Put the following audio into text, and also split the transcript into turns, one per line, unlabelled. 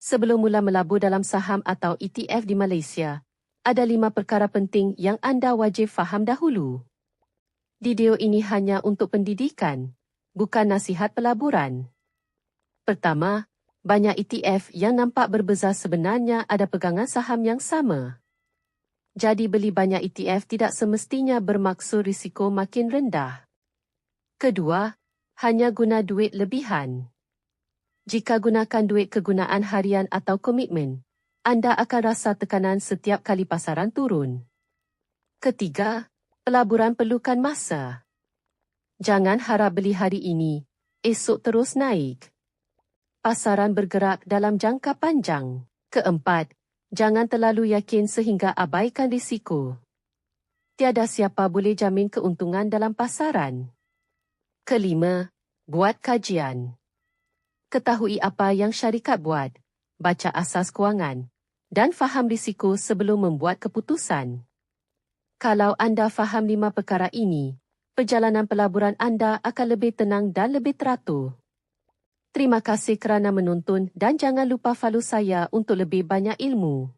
Sebelum mula melabur dalam saham atau ETF di Malaysia, ada lima perkara penting yang anda wajib faham dahulu. Video ini hanya untuk pendidikan, bukan nasihat pelaburan. Pertama, banyak ETF yang nampak berbeza sebenarnya ada pegangan saham yang sama. Jadi beli banyak ETF tidak semestinya bermaksud risiko makin rendah. Kedua, hanya guna duit lebihan. Jika gunakan duit kegunaan harian atau komitmen, anda akan rasa tekanan setiap kali pasaran turun. Ketiga, pelaburan perlukan masa. Jangan harap beli hari ini, esok terus naik. Pasaran bergerak dalam jangka panjang. Keempat, jangan terlalu yakin sehingga abaikan risiko. Tiada siapa boleh jamin keuntungan dalam pasaran. Kelima, buat kajian ketahui apa yang syarikat buat, baca asas kewangan dan faham risiko sebelum membuat keputusan. Kalau anda faham lima perkara ini, perjalanan pelaburan anda akan lebih tenang dan lebih teratur. Terima kasih kerana menonton dan jangan lupa follow saya untuk lebih banyak ilmu.